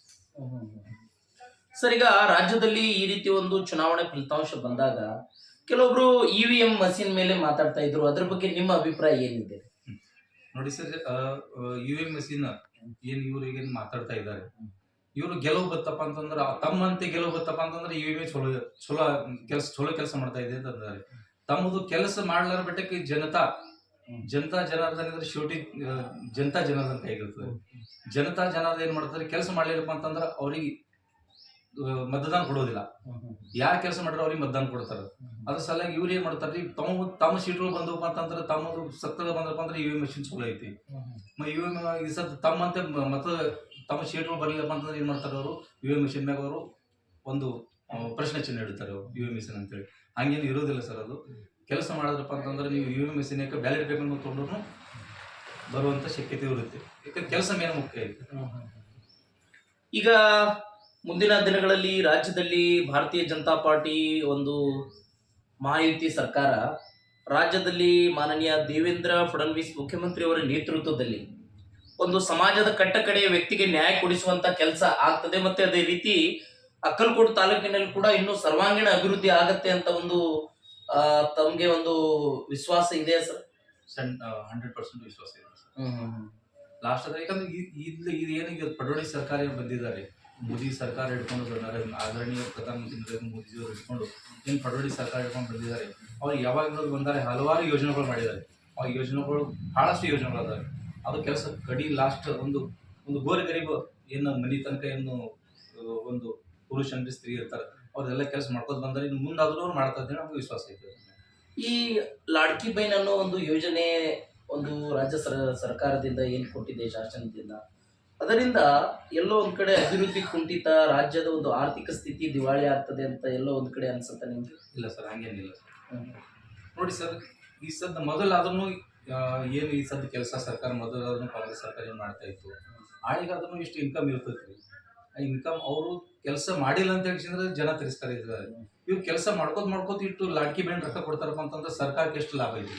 Speaker 1: ಸರ್ ಈಗ ರಾಜ್ಯದಲ್ಲಿ ಈ ರೀತಿ ಒಂದು ಚುನಾವಣೆ ಫಲಿತಾಂಶ ಬಂದಾಗ ಕೆಲವೊಬ್ರು ಇ ವಿ ಎಂ ಮಸೀನ್ ಮೇಲೆ ಮಾತಾಡ್ತಾ ಇದ್ರು. ಅದ್ರ ಬಗ್ಗೆ ನಿಮ್ಮ ಅಭಿಪ್ರಾಯ ಏನಿದೆ?
Speaker 2: ನೋಡಿ ಸರ್ ಯು ಎಂ ಮಸೀನ್ ಏನ್ ಇವ್ರು ಈಗ ಮಾತಾಡ್ತಾ ಇದ್ದಾರೆ? ಇವರು ಗೆಲುವು ಬತ್ತಪ್ಪ ಅಂತಂದ್ರೆ ತಮ್ಮಂತೆ ಗೆಲುವು ಬತ್ತಪ್ಪ ಅಂತಂದ್ರೆ ಇವೇ ಚಲೋ ಚಲೋ ಕೆಲಸ ಚಲೋ ಕೆಲಸ ಮಾಡ್ತಾ ಇದೆ ಅಂತಂದ್ರೆ ತಮ್ಮದು ಕೆಲಸ ಮಾಡ್ಲಾರ ಬಿಟ್ಟಕ್ಕೆ ಜನತಾ ಜನತಾ ಜನಾರ್ದನ ಇದ್ರೆ ಶೂಟಿ ಜನತಾ ಜನಾರ್ದನ್ ಕೈಗಿರ್ತದೆ ಜನತಾ ಜನಾರ್ದನ ಏನ್ ಮಾಡ್ತಾರೆ, ಕೆಲಸ ಮಾಡ್ಲಿಲ್ಲಪ್ಪ ಅಂತಂದ್ರೆ ಅವ್ರಿಗೆ ಮತದಾನ ಕೊಡೋದಿಲ್ಲ. ಯಾರು ಕೆಲಸ ಮಾಡ್ರೆ ಅವ್ರಿಗೆ ಮತದಾನ ಕೊಡ್ತಾರೆ. ಅದ್ರ ಸಲುವಾಗಿ ಇವ್ರು ಏನ್ ಮಾಡ್ತಾರೆ ತಮ್ಮ ತಮ್ಮ ಸೀಟ್ಗಳು ಬಂದಪ್ಪ ಅಂತಂದ್ರೆ ತಮ್ಮದು ಸತ್ತದ ಬಂದಪ್ಪ ಅಂದ್ರೆ ಇವಿ ಮೆಷಿನ್ ಚಲೋ ಐತಿ. ಇವ್ ಈ ಸತ್ ತಮ್ಮಂತೆ ಮತ ತಮ್ಮ ಸೀಟ್ಗಳು ಬರಲಿಲ್ಲಪ್ಪ ಅಂತಂದ್ರೆ ಏನು ಮಾಡ್ತಾರೆ ಅವರು? ಯು ಎ ಮಿಷನ್ ಮ್ಯಾಗ ಅವರು ಒಂದು ಪ್ರಶ್ನೆ ಚಿಹ್ನೆ ಇಡ್ತಾರೆ ಯು ಎ ಮಿಷನ್ ಅಂತೇಳಿ. ಹಂಗೇನು ಇರೋದಿಲ್ಲ ಸರ್ ಅದು. ಕೆಲಸ ಮಾಡಿದ್ರಪ್ಪ ಅಂತಂದ್ರೆ ನೀವು ಯು ಎ ಮಿಷನ್ ಬ್ಯಾಲೆಟ್ ಪೇಪರ್ ತೊಗೊಂಡ್ರು ಬರುವಂಥ ಶಕ್ಯತೆ ಇರುತ್ತೆ. ಯಾಕಂದ್ರೆ ಕೆಲಸ ಮೇಲೆ ಮುಖ್ಯ ಐತೆ
Speaker 1: ಈಗ ಮುಂದಿನ ದಿನಗಳಲ್ಲಿ ರಾಜ್ಯದಲ್ಲಿ ಭಾರತೀಯ ಜನತಾ ಪಾರ್ಟಿ ಒಂದು ಮಹಾಯುತಿ ಸರ್ಕಾರ ರಾಜ್ಯದಲ್ಲಿ ಮಾನನೀಯ ದೇವೇಂದ್ರ ಫಡ್ನವೀಸ್ ಮುಖ್ಯಮಂತ್ರಿಯವರ ನೇತೃತ್ವದಲ್ಲಿ ಒಂದು ಸಮಾಜದ ಕಟ್ಟಕಡೆಯ ವ್ಯಕ್ತಿಗೆ ನ್ಯಾಯ ಕೊಡಿಸುವಂತ ಕೆಲಸ ಆಗ್ತದೆ ಮತ್ತೆ ಅದೇ ರೀತಿ ಅಕ್ಕಲ್ಕೋಟ್ ತಾಲೂಕಿನಲ್ಲಿ ಕೂಡ ಇನ್ನೂ ಸರ್ವಾಂಗೀಣ ಅಭಿವೃದ್ಧಿ ಆಗತ್ತೆ ಅಂತ ಒಂದು ತಮ್ಗೆ ಒಂದು ವಿಶ್ವಾಸ ಇದೆ ಸರ್?
Speaker 2: ಹಂಡ್ರೆಡ್ ಪರ್ಸೆಂಟ್ ವಿಶ್ವಾಸ ಇದೆ ಸರ್. ಲಾಸ್ಟ್ ಅದ ಯಾಕಂದ್ರೆ ಇ- ಇದು ಏನೀಗ ಸರ್ಕಾರ ಬಂದಿದ್ದಾರೆ? ಮೋದಿ ಸರ್ಕಾರ ಹಿಡ್ಕೊಂಡು ಬಂದಾರೆ ಆದರಣೀಯ ಪ್ರಧಾನಮಂತ್ರಿ ನರೇಂದ್ರ ಮೋದಿ ಅವರು ಹಿಡ್ಕೊಂಡು ಏನು ಪಡವಣಿ ಸರ್ಕಾರ ಹಿಡ್ಕೊಂಡು ಬಂದಿದ್ದಾರೆ? ಅವ್ರು ಯಾವಾಗ ಬಂದಾರೆ ಹಲವಾರು ಯೋಜನೆಗಳು ಮಾಡಿದ್ದಾರೆ. ಆ ಯೋಜನೆಗಳು ಬಹಳಷ್ಟು ಯೋಜನೆಗಳು ಅದಾವೆ ಅದು ಕೆಲಸ ಕಡಿ ಲಾಸ್ಟ್ ಒಂದು ಒಂದು ಗೋರಿ ಗರೀಬ್ ಏನು ಮನಿ ತನಕ ಏನು ಒಂದು ಪುರುಷ ಅಂದ್ರೆ ಸ್ತ್ರೀ ಇರ್ತಾರೆ ಅವ್ರೆಲ್ಲ ಕೆಲಸ ಮಾಡ್ಕೊಂಡು ಬಂದ್ರೆ ಇನ್ನು ಮುಂದಾದ್ರೂ ಅವ್ರು ಮಾಡ್ತಾ ಇದ್ದಾರೆ ನಮ್ಗೆ ವಿಶ್ವಾಸ ಐತೆ
Speaker 1: ಈ ಲಾಡ್ಕಿ ಬೈನ್ ಅನ್ನೋ ಒಂದು ಯೋಜನೆ ಒಂದು ರಾಜ್ಯ ಸರ ಸರ್ಕಾರದಿಂದ ಏನು ಕೊಟ್ಟಿದೆ ಶಾಸನದಿಂದ? ಅದರಿಂದ ಎಲ್ಲೋ ಒಂದ್ ಕಡೆ ಅಭಿವೃದ್ಧಿ ಕುಂಠಿತ ರಾಜ್ಯದ ಒಂದು ಆರ್ಥಿಕ ಸ್ಥಿತಿ ದಿವಾಳಿ ಆಗ್ತದೆ ಅಂತ ಎಲ್ಲೋ ಒಂದ್ ಕಡೆ ಅನ್ಸುತ್ತೆ ನಿಮ್ಗೆ?
Speaker 2: ಇಲ್ಲ ಸರ್ ಹಂಗೇನಿಲ್ಲ ಸರ್. ನೋಡಿ ಸರ್ ಈ ಸದ್ ಮೊದಲಾದ್ರೂ ಏನು ಈ ಸದ್ಯ ಕೆಲಸ ಸರ್ಕಾರ ಮೊದಲಾದ್ರೂ ಕಾಂಗ್ರೆಸ್ ಸರ್ಕಾರ ಏನು ಮಾಡ್ತಾ ಇತ್ತು? ಆಳಿಗಾದ್ರೂ ಇಷ್ಟು ಇನ್ಕಮ್ ಇರ್ತೈತಿ ಆ ಇನ್ಕಮ್ ಅವರು ಕೆಲಸ ಮಾಡಿಲ್ಲ ಅಂತ ಹೇಳಿದ್ರೆ ಜನ ತಿರಸ್ಕಾರ ಇದ್ದಾರೆ ಇವ್ರು ಕೆಲಸ ಮಾಡ್ಕೋತ ಮಾಡ್ಕೋತ ಇಟ್ಟು ಲಾಡ್ಕಿ ಬೆಂಡ್ ರೊಕ್ಕ ಕೊಡ್ತಾರಪ್ಪ ಅಂತಂದ್ರೆ ಸರ್ಕಾರಕ್ಕೆ ಎಷ್ಟು ಲಾಭ ಐತಿ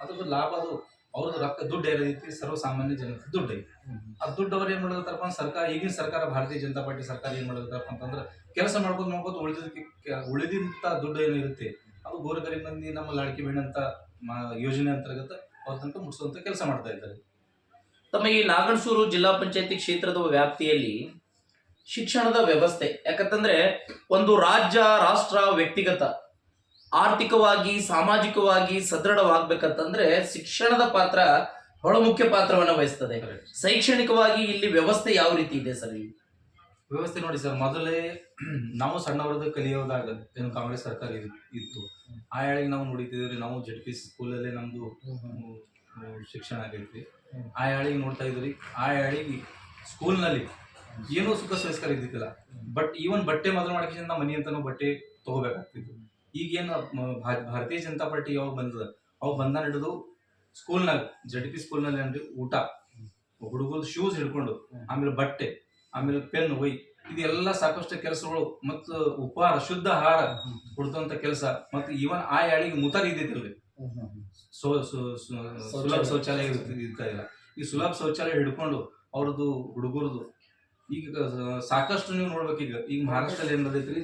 Speaker 2: ಅದ್ರದ್ದು ಲಾಭ ಅದು ಅವ್ರದ್ದು ರೊಕ್ಕ ದುಡ್ಡು ಏನೈತಿ ಸರ್ವಸಾಮಾನ್ಯ ಜನಕ್ಕೆ ದುಡ್ಡು ಐತಿ. ಆ ದುಡ್ಡು ಅವ್ರು ಏನು ಮಾಡತ್ತಾರಪ್ಪ ಸರ್ಕಾರ, ಈಗಿನ ಸರ್ಕಾರ, ಭಾರತೀಯ ಜನತಾ ಪಾರ್ಟಿ ಸರ್ಕಾರ ಏನು ಮಾಡತ್ತಾರಪ್ಪ ಅಂತಂದ್ರೆ ಕೆಲಸ ಮಾಡ್ಕೋತ ಮಾಡ್ಕೋತ ಉಳಿದಕ್ಕೆ ಉಳಿದಿಂತ ದುಡ್ಡು ಏನಿರುತ್ತೆ? ಅದು ಗೋರಗರಿ ಮಂದಿ ನಮ್ಮ ಲಾಡ್ಕಿ ಬೆಂಡ್ ಅಂತ ಯೋಜನೆ ಅಂತರ್ಗತ ಅವ್ರ ತನಕ ಕೆಲಸ ಮಾಡ್ತಾ ಇದ್ದಾರೆ.
Speaker 1: ತಮ್ಮ ಈ ನಾಗಣಸೂರು ಜಿಲ್ಲಾ ಪಂಚಾಯತಿ ಕ್ಷೇತ್ರದ ವ್ಯಾಪ್ತಿಯಲ್ಲಿ ಶಿಕ್ಷಣದ ವ್ಯವಸ್ಥೆ ಯಾಕಂತಂದ್ರೆ ಒಂದು ರಾಜ್ಯ ರಾಷ್ಟ್ರ ವ್ಯಕ್ತಿಗತ ಆರ್ಥಿಕವಾಗಿ ಸಾಮಾಜಿಕವಾಗಿ ಸದೃಢವಾಗ್ಬೇಕಂತಂದ್ರೆ ಶಿಕ್ಷಣದ ಪಾತ್ರ ಬಹಳ ಮುಖ್ಯ ಪಾತ್ರವನ್ನು ವಹಿಸ್ತದೆ. ಶೈಕ್ಷಣಿಕವಾಗಿ ಇಲ್ಲಿ ವ್ಯವಸ್ಥೆ ಯಾವ ರೀತಿ ಇದೆ ಸರ್ ಇಲ್ಲಿ?
Speaker 2: ವ್ಯವಸ್ಥೆ ನೋಡಿ ಸರ್ ಮೊದಲೇ ನಾವು ಸಣ್ಣವರದ ಕಲಿಯೋದಾಗ ಏನು ಕಾಂಗ್ರೆಸ್ ಸರ್ಕಾರ ಇದ್- ಇತ್ತು. ಆ ಹೇಳಿ ನಾವು ನೋಡಿತಿದ್ರಿ ನಾವು ಜೆಡ್ ಪಿ ಸ್ಕೂಲಲ್ಲೇ ಹ್ಮ್, ಶಿಕ್ಷಣ ಆಗೈತಿ ಆ ಯಾಳಿಗೆ ನೋಡ್ತಾ ಇದ್ರಿ ಆ ಯಾಳಿಗೆ ಸ್ಕೂಲ್ನಲ್ಲಿ ಏನೋ ಸುಖ ಸಂಸ್ಕಾರ ಇದ್ದಿದ್ದಿಲ್ಲ. ಬಟ್ ಈವನ್ ಬಟ್ಟೆ ಮೊದಲು ಮಾಡ್ಕೊಂಡು ನಾವು ಮನಿ ಅಂತಾನು ಬಟ್ಟೆ ತಗೋಬೇಕಾಗ್ತಿತ್ತು. ಈಗೇನು ಭಾರತೀಯ ಜನತಾ ಪಾರ್ಟಿ ಯಾವಾಗ ಬಂದದ? ಅವಾಗ ಬಂದ ಹಿಡಿದು ಸ್ಕೂಲ್ನಾಗ ಜಡ್ ಪಿ ಸ್ಕೂಲ್ನಲ್ಲಿ ಅಂದ್ರೆ ಊಟ. ಹುಡುಗರು ಶೂಸ್ ಹಿಡ್ಕೊಂಡು ಆಮೇಲೆ ಬಟ್ಟೆ ಆಮೇಲೆ ಪೆನ್ ಒಯ್ ಇದೆಲ್ಲ ಸಾಕಷ್ಟು ಕೆಲಸಗಳು ಮತ್ತು ಉಪಹಾರ ಶುದ್ಧ ಆಹಾರ ಕೊಡ್ತಂತ ಕೆಲಸ. ಮತ್ತು ಈವನ್ ಆ ಯಾಳಿಗೆ ಮುತಾರಿ ಇದ್ದಿದ್ದಿಲ್ರಿ. ಸು- ಸುಲಭ ಶೌಚಾಲಯ. ಇರ್ತ- ಇಲ್ಲ ಈ ಸುಲಭ ಶೌಚಾಲಯ ಹಿಡ್ಕೊಂಡು ಅವ್ರದ್ದು ಹುಡುಗರದು ಈಗ ಸಾಕಷ್ಟು ನೀವು ನೋಡ್ಬೇಕೀಗ. ಈಗ ಮಹಾರಾಷ್ಟ್ರದಲ್ಲಿ ಏನ್ ಬಂದೈತ್ರಿ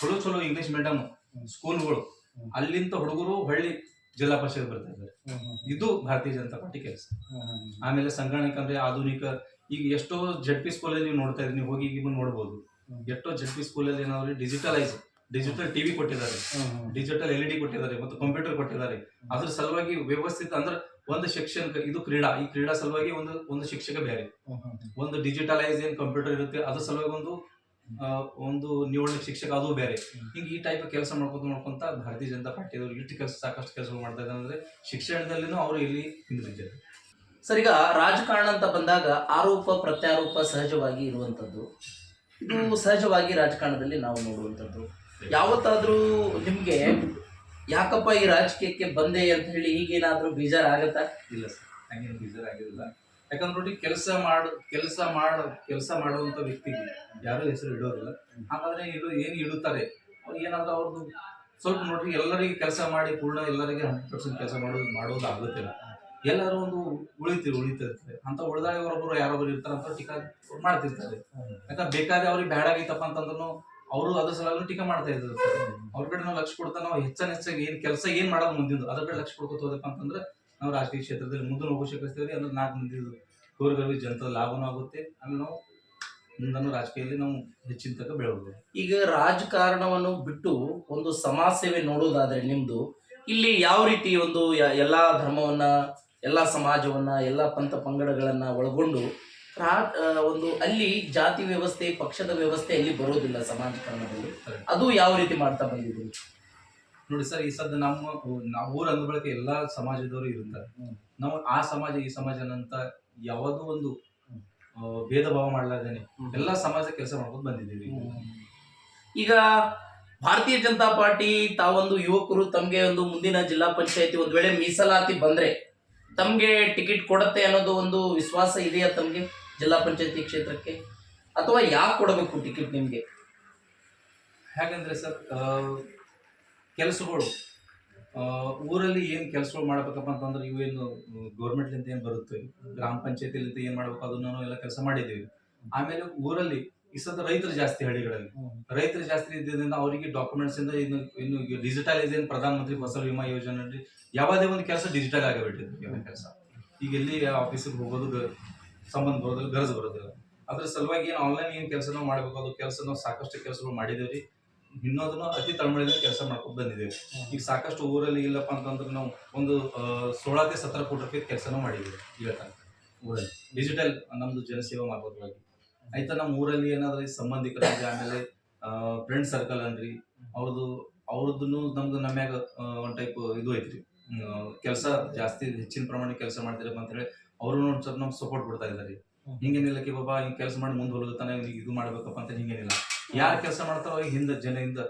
Speaker 2: ಚಲೋ ಚಲೋ ಇಂಗ್ಲಿಷ್ ಮೀಡಿಯಂ ಸ್ಕೂಲ್ಗಳು ಅಲ್ಲಿಂದ ಹುಡುಗರು ಹಳ್ಳಿ ಜಿಲ್ಲಾ ಪರಿಷತ್ ಬರ್ತಾ ಇದ್ದಾರೆ. ಇದು ಭಾರತೀಯ ಜನತಾ ಪಾರ್ಟಿ ಕೆಲಸ. ಆಮೇಲೆ ಸಂಗಣಕ ಅಂದ್ರೆ ಆಧುನಿಕ ಈಗ ಎಷ್ಟೋ ಜೆಡ್ ಪಿ ಸ್ಕೂಲಲ್ಲಿ ನೀವು ನೋಡ್ತಾ ಇದ್ರಿ ನೀವು ಹೋಗಿ ಈಗ ನೋಡ್ಬೋದು. ಎಷ್ಟೋ ಜಡ್ ಪಿ ಸ್ಕೂಲಲ್ಲಿ ಏನಾದ್ರು ಡಿಜಿಟಲೈಸ್ ಡಿಜಿಟಲ್ ಟಿವಿ ಕೊಟ್ಟಿದ್ದಾರೆ ಡಿಜಿಟಲ್ ಎಲ್ ಡಿ ಕೊಟ್ಟಿದ್ದಾರೆ ಮತ್ತು ಕಂಪ್ಯೂಟರ್ ಕೊಟ್ಟಿದ್ದಾರೆ. ಅದ್ರ ಸಲುವಾಗಿ ವ್ಯವಸ್ಥಿತ ಅಂದ್ರೆ ಒಂದು ಸೆಕ್ಷನ್ ಇದು ಕ್ರೀಡಾ ಈ ಕ್ರೀಡಾ ಸಲುವಾಗಿ ಒಂದು ಒಂದು ಶಿಕ್ಷಕ ಬೇರೆ. ಒಂದು ಡಿಜಿಟಲೈಸ್ ಏನ್ ಕಂಪ್ಯೂಟರ್ ಇರುತ್ತೆ ಅದ್ರ ಸಲುವಾಗಿ ಒಂದು ಒಂದು ನಿವೃತ್ತ ಶಿಕ್ಷಕ ಅದು ಬೇರೆ. ಹಿಂಗೆ ಈ ಟೈಪ್ ಕೆಲಸ ಮಾಡ್ಕೊಂತ ಮಾಡ್ಕೊಂತ ಭಾರತೀಯ ಜನತಾ ಪಾರ್ಟಿಯವರು ಇಷ್ಟು ಕೆಲಸ ಸಾಕಷ್ಟು ಕೆಲಸ ಮಾಡ್ತಾ ಇದ್ದಾರೆ ಅಂದ್ರೆ ಶಿಕ್ಷಣದಲ್ಲಿನೂ ಅವರು ಇಲ್ಲಿ ಹಿಂದಿದ್ದಾರೆ
Speaker 1: ಸರ್, ಈಗ ರಾಜಕಾರಣ ಅಂತ ಬಂದಾಗ ಆರೋಪ, ಪ್ರತ್ಯಾರೋಪ ಸಹಜವಾಗಿ ಇರುವಂಥದ್ದು ಇದು ಸಹಜವಾಗಿ ರಾಜಕಾರಣದಲ್ಲಿ ನಾವು ನೋಡುವಂಥದ್ದು ಯಾವತ್ತಾದರೂ ನಿಮಗೆ, ಯಾಕಪ್ಪ ಈ ರಾಜಕೀಯಕ್ಕೆ ಬಂದೆ ಅಂತ ಹೇಳಿ ಈಗೇನಾದರೂ ಬೇಜಾರಾಗತ್ತಾ?
Speaker 2: ಇಲ್ಲ ಸರ್, ಹಂಗೇನು ಬೇಜಾರು ಆಗಿರಲಿಲ್ಲ ಯಾಕಂದ್ರೆ ನೋಡಿ, ಕೆಲಸ ಮಾಡು, ಕೆಲಸ ಮಾಡ, ಕೆಲಸ ಮಾಡುವಂಥ ವ್ಯಕ್ತಿಗೆ ಯಾರು ಹೆಸರು ಇಡೋದಿಲ್ಲ ಹಾಗಾದ್ರೆ ಇಡು ಏನು ಇಡುತ್ತಾರೆ? ಅವ್ರು ಏನಾದರೂ ಅವ್ರದ್ದು ಸ್ವಲ್ಪ ನೋಡ್ರಿ, ಎಲ್ಲರಿಗೆ ಕೆಲಸ ಮಾಡಿ, ಪೂರ್ಣ ಎಲ್ಲರಿಗೆ ಹಂಡ್ರೆಡ್ ಪರ್ಸೆಂಟ್ ಕೆಲಸ ಮಾಡೋದು ಮಾಡೋದು ಆಗುತ್ತಿಲ್ಲ ಎಲ್ಲರೂ ಒಂದು ಉಳಿತೀರಿ ಉಳಿತಿರ್ತಾರೆ ಅಂತ ಉಳಿದಾಗ ಅವರೊಬ್ಬರು ಯಾರೊಬ್ಬರು ಇರ್ತಾರೆ ಅಂತ ಟೀಕಾ ಮಾಡ್ತಿರ್ತಾರೆ. ಯಾಕಂದ್ರೆ ಬೇಕಾದ್ರೆ ಅವ್ರಿಗೆ ಬ್ಯಾಡ್ ಆಗೈತಪ್ಪ ಅಂತಂದ್ರೂ ಅವರು ಅದ್ರ ಸಲುವಾಗಿ ಟೀಕಾ ಮಾಡ್ತಾ ಇರ್ತಾರೆ. ಅವ್ರ ಕಡೆ ನಾವು ಲಕ್ಷ ಕೊಡ್ತಾ ನಾವು ಹೆಚ್ಚನ ಹೆಚ್ಚಾಗಿ ಏನ್ ಕೆಲಸ ಏನ್ ಮಾಡೋದು ಮುಂದಿನ ಅದ್ರ ಕಡೆ ಲಕ್ಷ ಕೊಡ್ಕೊತ ಹೋದಪ್ಪ ಅಂತಂದ್ರೆ ನಾವು ರಾಜಕೀಯ ಕ್ಷೇತ್ರದಲ್ಲಿ ಮುಂದೆ ಹೋಗೋ ಶಕ್ತಿಸ್ತೀವಿ ಅಂದ್ರೆ ನಾಲ್ಕು ಮಂದಿ ಗೌರವಗಳಿಗೆ ಜನತಾ ಲಾಭನೂ ಆಗುತ್ತೆ. ಅಂದ್ರೆ ನಾವು ಮುಂದನ್ನು ರಾಜಕೀಯದಲ್ಲಿ ನಾವು ಹೆಚ್ಚಿನ ತನಕ ಬೆಳಬಹುದು
Speaker 1: ಈಗ ರಾಜಕಾರಣವನ್ನು ಬಿಟ್ಟು ಒಂದು ಸಮಾಜ ಸೇವೆ ನೋಡೋದಾದ್ರೆ ನಿಮ್ದು, ಇಲ್ಲಿ ಯಾವ ರೀತಿ ಒಂದು ಎಲ್ಲಾ ಧರ್ಮವನ್ನ ಎಲ್ಲಾ ಸಮಾಜವನ್ನು ಎಲ್ಲ ಪಂಥ ಪಂಗಡಗಳನ್ನು ಒಳಗೊಂಡು ರಾ ಒಂದು ಅಲ್ಲಿ ಜಾತಿ ವ್ಯವಸ್ಥೆ ಪಕ್ಷದ ವ್ಯವಸ್ಥೆ ಅಲ್ಲಿ ಬರೋದಿಲ್ಲ ಸಮಾಜಕರಣದಲ್ಲಿ. ಅದು ಯಾವ ರೀತಿ ಮಾಡ್ತಾ ಬಂದಿದ್ರು
Speaker 2: ನೋಡಿ ಸರ್ ಈ ಸದ್ಯ ನಮ್ಮ ನಾವು ಊರ ಅಂದ ಎಲ್ಲ ಎಲ್ಲಾ ಸಮಾಜದವರು ಇರುತ್ತಾರೆ ನಾವು ಆ ಸಮಾಜ ಈ ಸಮಾಜ ಅಂತ ಯಾವುದೋ ಒಂದು ಭೇದ ಭಾವ ಮಾಡಲಾರ್ದೇನೆ ಎಲ್ಲ ಸಮಾಜ ಕೆಲಸ ಮಾಡ್ಕೊಂಡು ಬಂದಿದ್ದೀವಿ
Speaker 1: ಈಗ ಭಾರತೀಯ ಜನತಾ ಪಾರ್ಟಿ ತಾವೊಂದು ಯುವಕರು ತಮಗೆ ಒಂದು ಮುಂದಿನ ಜಿಲ್ಲಾ ಪಂಚಾಯತಿ ಒಂದ್ ವೇಳೆ ಮೀಸಲಾತಿ ಬಂದ್ರೆ ತಮ್ಗೆ ಟಿಕೆಟ್ ಕೊಡತ್ತೆ ಅನ್ನೋದು ಒಂದು ವಿಶ್ವಾಸ ಇದೆಯಾ ತಮಗೆ ಜಿಲ್ಲಾ ಪಂಚಾಯತಿ ಕ್ಷೇತ್ರಕ್ಕೆ? ಅಥವಾ ಯಾಕೆ ಕೊಡಬೇಕು ಟಿಕೆಟ್ ನಿಮಗೆ?
Speaker 2: ಹೇಗಂದರೆ ಸರ್ ಕೆಲಸಗಳು ಊರಲ್ಲಿ ಏನು ಕೆಲಸಗಳು ಮಾಡಬೇಕಪ್ಪ ಅಂತಂದ್ರೆ ಇವೇನು ಗೌರ್ಮೆಂಟ್ಲಿಂದ ಏನು ಬರುತ್ತೆ, ಗ್ರಾಮ ಪಂಚಾಯತಿಲಿಂದ ಏನು ಮಾಡಬೇಕು ಅದನ್ನ ಎಲ್ಲ ಕೆಲಸ ಮಾಡಿದ್ದೀವಿ. ಆಮೇಲೆ ಊರಲ್ಲಿ ಈ ಸದ ರೈತರು ಜಾಸ್ತಿ ಹಳ್ಳಿಗಳಲ್ಲಿ. ರೈತರು ಜಾಸ್ತಿ ಇದ್ದಿದ್ದರಿಂದ ಅವರಿಗೆ ಡಾಕ್ಯುಮೆಂಟ್ಸ್ ಇಂದ ಇನ್ನು ಇನ್ನು ಡಿಜಿಟಲೈಸ್ ಏನು ಪ್ರಧಾನ ಮಂತ್ರಿ ಫಸಲ್ ವಿಮಾ ಯೋಜನೆ ಅಲ್ಲಿ ಯಾವುದೇ ಒಂದು ಕೆಲಸ ಡಿಜಿಟಲ್ ಆಗಿಬಿಟ್ಟಿದೆ ಕೆಲಸ. ಈಗ ಎಲ್ಲಿ ಆಫೀಸಿಗೆ ಹೋಗೋದು ಸಂಬಂಧ ಬರೋದಿಲ್ಲ ಗರಜ್ ಬರೋದಿಲ್ಲ. ಅದ್ರ ಸಲುವಾಗಿ ಏನು ಆನ್ಲೈನ್ ಏನು ಕೆಲಸ ನಾವು ಮಾಡಬೇಕು ಅದು ಕೆಲಸ ನಾವು ಸಾಕಷ್ಟು ಕೆಲಸಗಳು ಮಾಡಿದೇವ್ರಿ ಇನ್ನೋದನ್ನು ಅತಿ ತಳಮಳಿಯಿಂದ ಕೆಲಸ ಮಾಡ್ಕೊಂಡು ಬಂದಿದ್ದೇವೆ ಈಗ ಸಾಕಷ್ಟು ಊರಲ್ಲಿ ಇಲ್ಲಪ್ಪ ಅಂತಂದ್ರೆ ನಾವು ಒಂದು ಸೋಳತೆ ಸತ್ತರ ಕೋಟಿ ರೂಪಾಯಿ ಕೆಲಸನೂ ಮಾಡಿದ್ದೀವಿ ಈಗ ತನಕ. ಊರಲ್ಲಿ. ಡಿಜಿಟಲ್ ನಮ್ಮದು ಜನಸೇವಾ ಮಾರ್ಗವಾಗಿ ಆಯ್ತಾ ನಮ್ಮ ಊರಲ್ಲಿ ಏನಾದ್ರೂ ಸಂಬಂಧಿಕರಾಗಿ ಆಮೇಲೆ ಫ್ರೆಂಡ್ ಸರ್ಕಲ್ ಅನ್ರಿ ಅವ್ರದ್ದು ಅವ್ರದ್ದು ನಮ್ದು ನಮ್ಯಾಗ ಒಂದ್ ಟೈಪ್ ಇದು ಐತ್ರಿ. ಕೆಲಸ ಜಾಸ್ತಿ ಹೆಚ್ಚಿನ ಪ್ರಮಾಣ ಕೆಲಸ ಮಾಡ್ತಿರಪ್ಪ ಅಂತ ಹೇಳಿ ಅವರು ಒಂದ್ ಸ್ವಲ್ಪ ನಮ್ಗೆ ಸಪೋರ್ಟ್ ಕೊಡ್ತಾ ಇದ್ದಾರೆ ಹಿಂಗೇನಿಲ್ಲ ಕಿ ಬಾಬಾ ಹಿಂಗ್ ಕೆಲಸ ಮಾಡಿ ಮುಂದೆ ಹೋಗ್ತಾನೆ ತಾನೆ ಇದು ಮಾಡ್ಬೇಕಪ್ಪ ಅಂತ ಹಿಂಗೇನಿಲ್ಲ. ಯಾರು ಕೆಲಸ ಮಾಡ್ತಾರೋ ಅವ್ರಿಗೆ ಹಿಂದೆ ಜನ ಹಿಂದೆ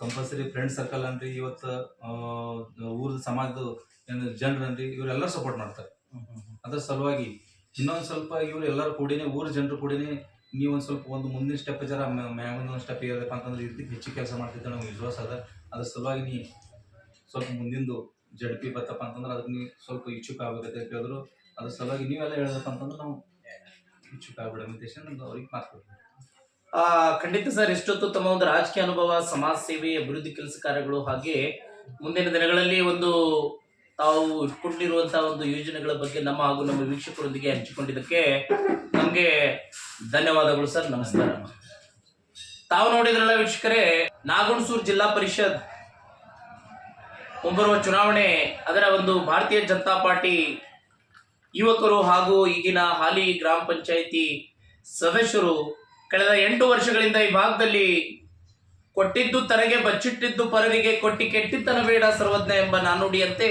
Speaker 2: ಕಂಪಲ್ಸರಿ ಫ್ರೆಂಡ್ ಸರ್ಕಲ್ ಅನ್ರಿ ಇವತ್ತು ಊರದ ಸಮಾಜದ ಜನರನ್ರಿ ಇವರೆಲ್ಲ ಇವರೆಲ್ಲರೂ ಸಪೋರ್ಟ್ ಮಾಡ್ತಾರೆ. ಅದ್ರ ಸಲುವಾಗಿ ಇನ್ನೊಂದು ಸ್ವಲ್ಪ ಇವ್ರು ಎಲ್ಲರೂ ಕೂಡಿನೇ, ಊರ ಜನರು ಕೂಡಿನೇ ನೀವು ಒಂದು ಸ್ವಲ್ಪ ಒಂದು ಮುಂದಿನ ಸ್ಟೆಪ್ ಜರ ಒಂದು ಸ್ಟೆಪ್ ಇರಬೇಕು ಅಂತಂದ್ರೆ ಇದಕ್ಕೆ ಹೆಚ್ಚು ಕೆಲಸ ಮಾಡ್ತಿದ್ದೆ ನಮ್ಗೆ ವಿಶ್ವಾಸ ಅದ. ಅದ್ರ ಸಲುವಾಗಿ ನೀ ಸ್ವಲ್ಪ ಮುಂದಿಂದು ಜಡ್ ಪಿ ಬತ್ತಪ್ಪ ಅಂತಂದ್ರೆ ಅದಕ್ಕೆ ನೀವು ಸ್ವಲ್ಪ ಇಚ್ಛುಕ ಆಗ್ಬೇಕಂತ ಕೇಳಿದ್ರು. ಅದ್ರ ಸಲುವಾಗಿ ನೀವೆಲ್ಲ ಹೇಳಬೇಕು ಅಂತಂದ್ರೆ ನಾವು ಇಚ್ಛುಕ ಆಗ್ಬಿಡೋ ದೇಶ ನಮ್ದು ಅವ್ರಿಗೆ ಮಾತು
Speaker 1: ಆ, ಖಂಡಿತ ಸರ್, ಇಷ್ಟೊತ್ತು ತಮ್ಮ ಒಂದು ರಾಜಕೀಯ ಅನುಭವ, ಸಮಾಜ ಸೇವೆ, ಅಭಿವೃದ್ಧಿ ಕೆಲಸ ಕಾರ್ಯಗಳು ಹಾಗೆ ಮುಂದಿನ ದಿನಗಳಲ್ಲಿ ಒಂದು ತಾವು ಇಟ್ಕೊಂಡಿರುವಂತಹ ಒಂದು ಯೋಜನೆಗಳ ಬಗ್ಗೆ ನಮ್ಮ ಹಾಗೂ ನಮ್ಮ ವೀಕ್ಷಕರೊಂದಿಗೆ ಹಂಚಿಕೊಂಡಿದ್ದಕ್ಕೆ ನಮಗೆ ಧನ್ಯವಾದಗಳು ಸರ್, ನಮಸ್ಕಾರ. ತಾವು ನೋಡಿದ್ರಲ್ಲ ವೀಕ್ಷಕರೇ, ನಾಗಣಸೂರು ಜಿಲ್ಲಾ ಪರಿಷತ್ ಮುಂಬರುವ ಚುನಾವಣೆ, ಅದರ ಒಂದು ಭಾರತೀಯ ಜನತಾ ಪಾರ್ಟಿ ಯುವಕರು ಹಾಗೂ ಈಗಿನ ಹಾಲಿ ಗ್ರಾಮ ಪಂಚಾಯಿತಿ ಸದಸ್ಯರು ಕಳೆದ ಎಂಟು ವರ್ಷಗಳಿಂದ ಈ ಭಾಗದಲ್ಲಿ ಕೊಟ್ಟಿದ್ದು ತನಗೆ ಬಚ್ಚಿಟ್ಟಿದ್ದು ಪರವಿಗೆ ಕೊಟ್ಟಿ ಕೆಟ್ಟಿತನ ಬೇಡ ಸರ್ವಜ್ಞ ಎಂಬ ನಾನುಡಿಯಂತೆ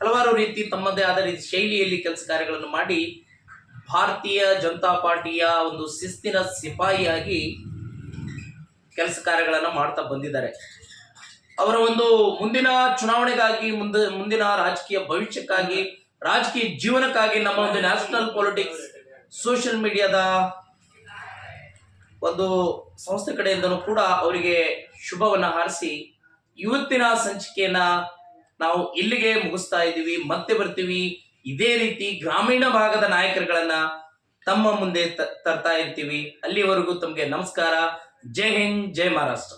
Speaker 1: ಹಲವಾರು ರೀತಿ ತಮ್ಮದೇ ಆದ ರೀತಿ ಶೈಲಿಯಲ್ಲಿ ಕೆಲಸ ಕಾರ್ಯಗಳನ್ನು ಮಾಡಿ ಭಾರತೀಯ ಜನತಾ ಪಾರ್ಟಿಯ ಒಂದು ಶಿಸ್ತಿನ ಸಿಪಾಯಿಯಾಗಿ ಕೆಲಸ ಕಾರ್ಯಗಳನ್ನು ಮಾಡ್ತಾ ಬಂದಿದ್ದಾರೆ. ಅವರ ಒಂದು ಮುಂದಿನ ಚುನಾವಣೆಗಾಗಿ ಮುಂದೆ, ಮುಂದಿನ ರಾಜಕೀಯ ಭವಿಷ್ಯಕ್ಕಾಗಿ, ರಾಜಕೀಯ ಜೀವನಕ್ಕಾಗಿ ನಮ್ಮ ಒಂದು ನ್ಯಾಷನಲ್ ಪೊಲಿಟಿಕ್ಸ್ ಸೋಷಿಯಲ್ ಮೀಡಿಯಾದ ಒಂದು ಸಂಸ್ಥೆ ಕಡೆಯಿಂದನೂ ಕೂಡ ಅವರಿಗೆ ಶುಭವನ್ನು ಹಾರಿಸಿ, ಇವತ್ತಿನ ಸಂಚಿಕೆಯನ್ನ ನಾವು ಇಲ್ಲಿಗೆ ಮುಗಿಸ್ತಾ ಇದ್ದೀವಿ, ಮತ್ತೆ ಬರ್ತೀವಿ. ಇದೇ ರೀತಿ ಗ್ರಾಮೀಣ ಭಾಗದ ನಾಯಕರುಗಳನ್ನ ತಮ್ಮ ಮುಂದೆ ತರ್ತಾ ಇರ್ತೀವಿ. ಅಲ್ಲಿವರೆಗೂ ತಮಗೆ ನಮಸ್ಕಾರ. ಜೈ ಹಿಂದ್, ಜೈ ಮಹಾರಾಷ್ಟ್ರ.